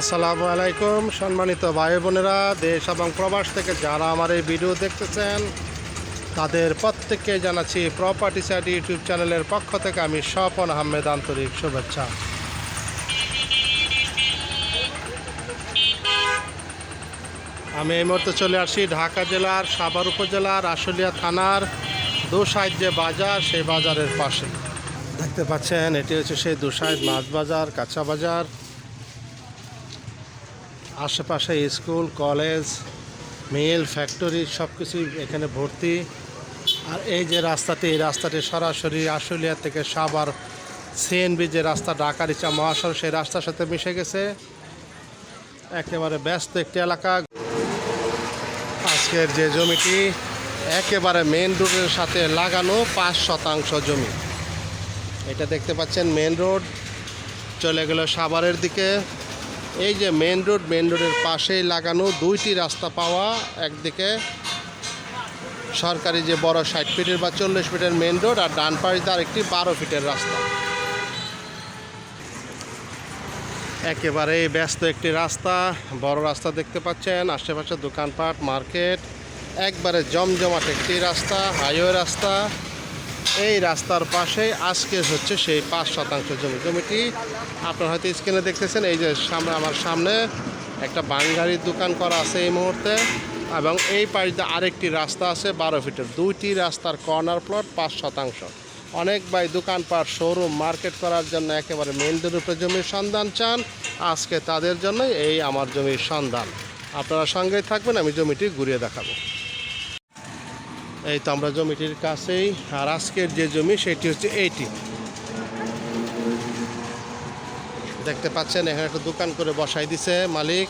আসসালামু আলাইকুম, সম্মানিত ভাই বোনেরা, দেশ এবং প্রবাস থেকে যারা আমার এই ভিডিও দেখতেছেন, তাদের প্রত্যেককে জানাচ্ছি প্রপার্টি সাইড ইউটিউব চ্যানেলের পক্ষ থেকে আমি স্বপন আহমেদ আন্তরিক শুভেচ্ছা। আমি এই মুহূর্তে চলে আসি ঢাকা জেলার সাভার উপজেলার আশুলিয়া থানার দুসাইড যে বাজার, সেই বাজারের পাশে। দেখতে পাচ্ছেন, এটি হচ্ছে সেই দুসাইড মাছ বাজার, কাঁচা বাজার। আশেপাশে স্কুল, কলেজ, মিল, ফ্যাক্টরি সব কিছুই এখানে ভর্তি। আর এই যে রাস্তাটি, এই রাস্তাটি সরাসরি আশুলিয়া থেকে সাভার সিএনবি যে রাস্তা ডাকারিচা মহাসড়ক, সেই রাস্তার সাথে মিশে গেছে। একেবারে ব্যস্ত একটি এলাকা। আজকের যে জমিটি, একেবারে মেন রোডের সাথে লাগানো পাঁচ শতাংশ জমি। এটা দেখতে পাচ্ছেন মেন রোড চলে গেল সাভারের দিকে। এই যে মেন রোড মেন রোডের পাশেই লাগানো দুইটি রাস্তা পাওয়া, একদিকে সরকারি যে বড় ষাট ফিটের বা চল্লিশ ফিটের মেন রোড আর ডান পাশে আরেকটি বারো ফিটের রাস্তা। একেবারে ব্যস্ত একটি রাস্তা, বড় রাস্তা দেখতে পাচ্ছেন, আশেপাশে দোকানপাট, মার্কেট, একবারে জমজমাট একটি রাস্তা, হাইওয়ে রাস্তা। এই রাস্তার পাশে আজকে হচ্ছে সেই পাঁচ শতাংশ জমি। জমিটি আপনার হয়তো স্ক্রিনে দেখতেছেন, এই যে সামনে আমার সামনে একটা বাঙ্গারির দোকান করা আছে এই মুহূর্তে এবং এই পাশে আরেকটি রাস্তা আছে বারো ফিটের। দুইটি রাস্তার কর্নার প্লট পাঁচ শতাংশ। অনেক ভাই দোকানপাট শোরুম মার্কেট করার জন্য একেবারে মেন রূপে জমির সন্ধান চান। আজকে তাদের জন্যই এই আমার জমির সন্ধান। আপনারা সঙ্গেই থাকবেন, আমি জমিটি ঘুরিয়ে দেখাবো। এই তো আমরা জমিটির কাছেই, আর আজকের যে জমি সেটি হচ্ছে এইটি দেখতে পাচ্ছেন, এখানে একটা দোকান করে বসাই দিছে মালিক।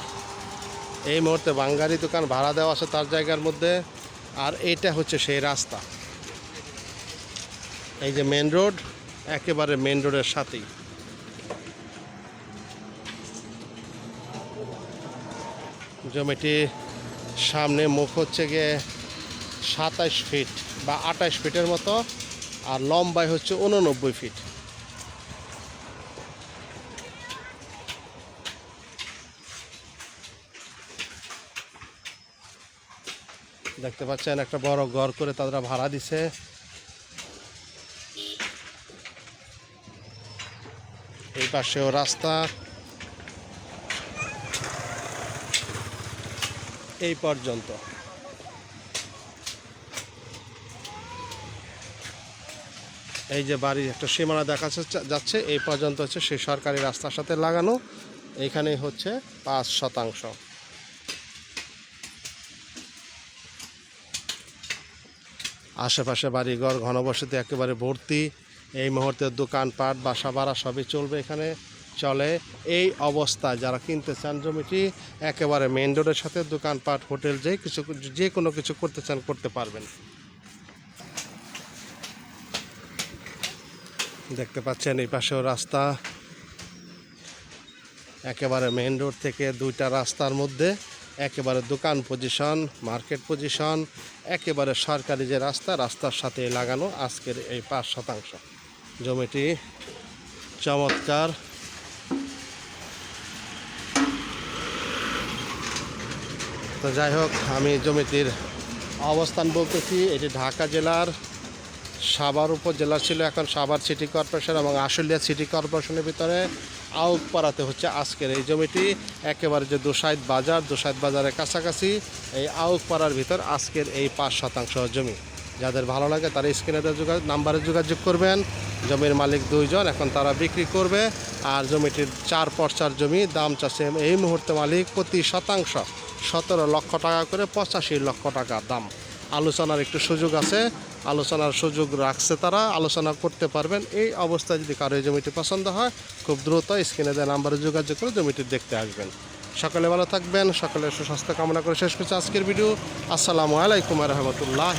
এই মুহূর্তে বাঙ্গারি দোকান, ভাড়া দেওয়া আছে তার জায়গার মধ্যে। আর এটা হচ্ছে সেই রাস্তা। এই যে মেন রোড, একেবারে মেন রোডের সাথেই। জমিটি সামনে মুখ হচ্ছে গিয়ে সাতাইশ ফিট বা আঠাশ ফিটের মতো, আর লম্বায় হচ্ছে উননব্বই ফিট। দেখতে পাচ্ছেন, একটা বড় ঘর করে তারা ভাড়া দিছে। এই পাশেও রাস্তা। এই পর্যন্ত। এই যে বাড়ির একটা সীমানা দেখা যাচ্ছে- এই পর্যন্ত হচ্ছে সেই সরকারি রাস্তার সাথে লাগানো। এইখানে হচ্ছে পাঁচ শতাংশ। আশেপাশে বাড়িঘর ঘনবসতি, একেবারে ভর্তি। এই মুহূর্তে দোকানপাট বাসা ভাড়া সবই চলবে এখানে, চলে। এই অবস্থায় যারা কিনতে চান জমিটি, একেবারে মেন রোডের সাথে দোকানপাট হোটেল, যে কিছু যে কোনো কিছু করতে চান, করতে পারবেন। দেখতে পাচ্ছেন, এই পাশেও রাস্তা। একেবারে মেন রোড থেকে দুইটা রাস্তার মধ্যে, একেবারে দোকান পজিশন মার্কেট পজিশন একেবারে সরকারি যে রাস্তা, রাস্তার সাথে লাগানো আজকের এই পাঁচ শতাংশ। জমিটি চমৎকার। তো যাই হোক, আমি জমিটির অবস্থান বলতেছি, এটি ঢাকা জেলার সাভার উপজেলা ছিল এখন সাভার সিটি কর্পোরেশন এবং আশুলিয়া সিটি কর্পোরেশনের ভিতরে আউকপাড়াতে হচ্ছে আজকের এই জমিটি। একেবারে যে দোসাইদ বাজার, দোসাইদ বাজারের কাছাকাছি এই আউকপাড়ার ভিতর আজকের এই পাঁচ শতাংশ জমি। যাদের ভালো লাগে তারা স্ক্রিনে যোগাযোগ নাম্বারে যোগাযোগ করবেন। জমির মালিক দুইজন, এখন তারা বিক্রি করবে। আর জমিটির চার পর্চার জমি, দাম চাচ্ছে এই মুহূর্তে মালিক প্রতি শতাংশ। সতেরো লক্ষ টাকা করে পঁচাশি লক্ষ টাকা দাম। আলোচনার একটু সুযোগ আছে, আলোচনার সুযোগ রাখছে তারা, আলোচনা করতে পারবেন। এই অবস্থায় যদি কারও জমিটি পছন্দ হয়, খুব দ্রুত স্ক্রিনে দেওয়া নাম্বারে যোগাযোগ করে জমিটি দেখতে আসবেন। সকালে ভালো থাকবেন সকালে সুস্বাস্থ্য কামনা করে শেষ করছি আজকের ভিডিও। আসসালামু আলাইকুম রহমতুল্লাহ